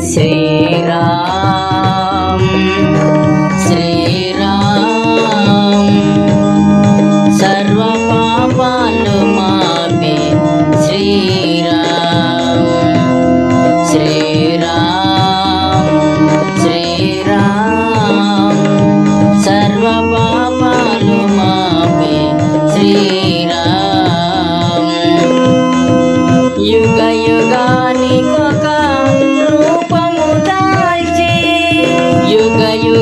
Sri Ram.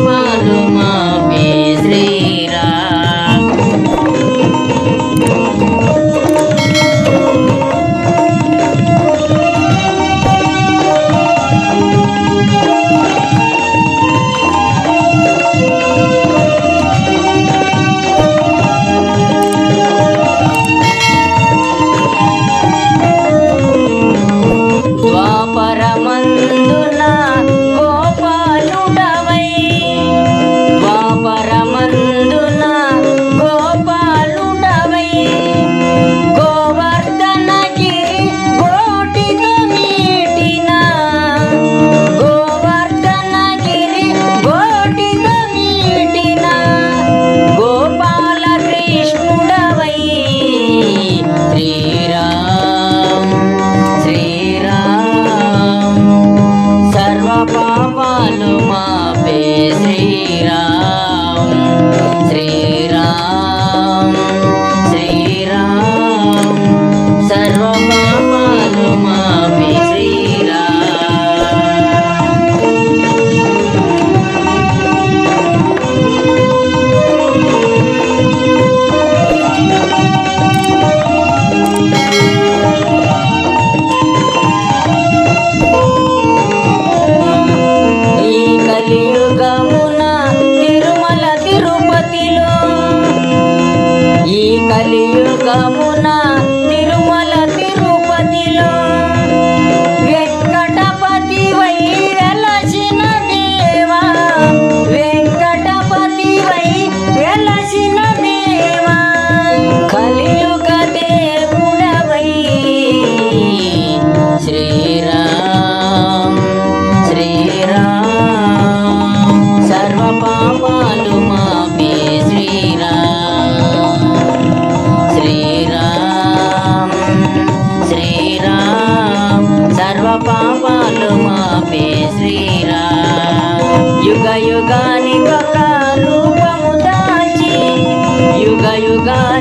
amar, amar. Bye. युगायुगाने कला रूपमुदाची युगायुगाने